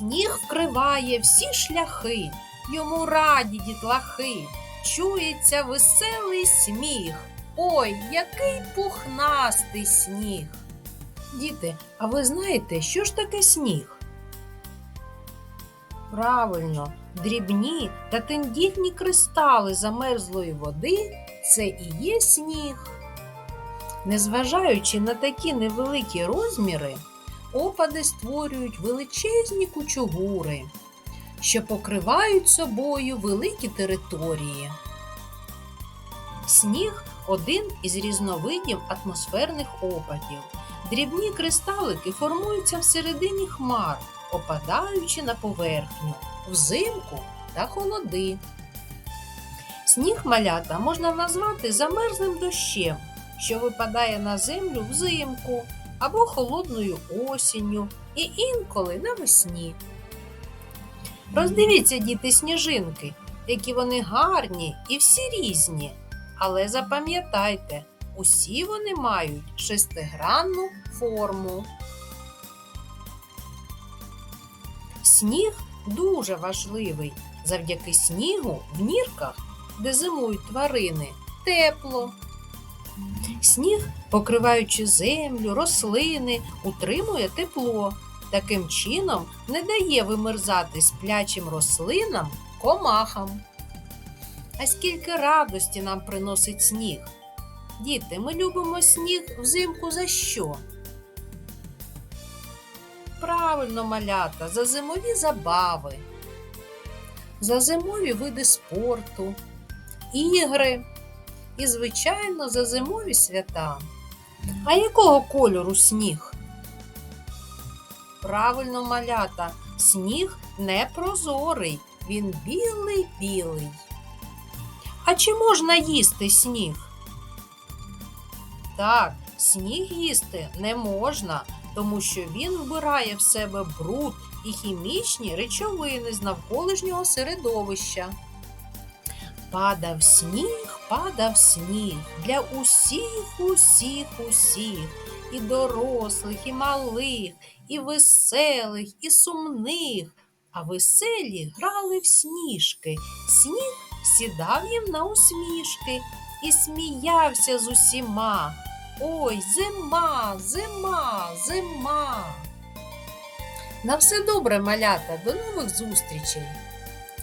Сніг вкриває всі шляхи, йому раді дітлахи, чується веселий сміх. Ой, який пухнастий сніг. Діти, а ви знаєте, що ж таке сніг? Правильно, дрібні та тендітні кристали замерзлої води це і є сніг. Незважаючи на такі невеликі розміри, опади створюють величезні кучугури, що покривають собою великі території. Сніг один із різновидів атмосферних опадів. Дрібні кристалики формуються всередині хмар, опадаючи на поверхню, взимку та холоди. Сніг малята можна назвати замерзлим дощем, що випадає на землю взимку або холодною осінню і інколи навесні. Роздивіться, діти, сніжинки, які вони гарні і всі різні. Але запам'ятайте, усі вони мають шестигранну форму. Сніг дуже важливий. Завдяки снігу в нірках, де зимують тварини, тепло. Сніг, покриваючи землю, рослини, утримує тепло. Таким чином не дає вимерзати сплячим рослинам комахам. А скільки радості нам приносить сніг. Діти, ми любимо сніг взимку за що? Правильно, малята, за зимові забави, за зимові види спорту, ігри і, звичайно, за зимові свята. А якого кольору сніг? Правильно, малята, сніг не прозорий, він білий-білий. А чи можна їсти сніг? Так, сніг їсти не можна, тому що він вбирає в себе бруд і хімічні речовини з навколишнього середовища. Падав сніг, падав сніг для усіх, усіх, усіх, і дорослих, і малих, і веселих, і сумних. А веселі грали в сніжки. Сніг сідав їм на усмішки і сміявся з усіма. Ой, зима, зима, зима. На все добре, малята, до нових зустрічей!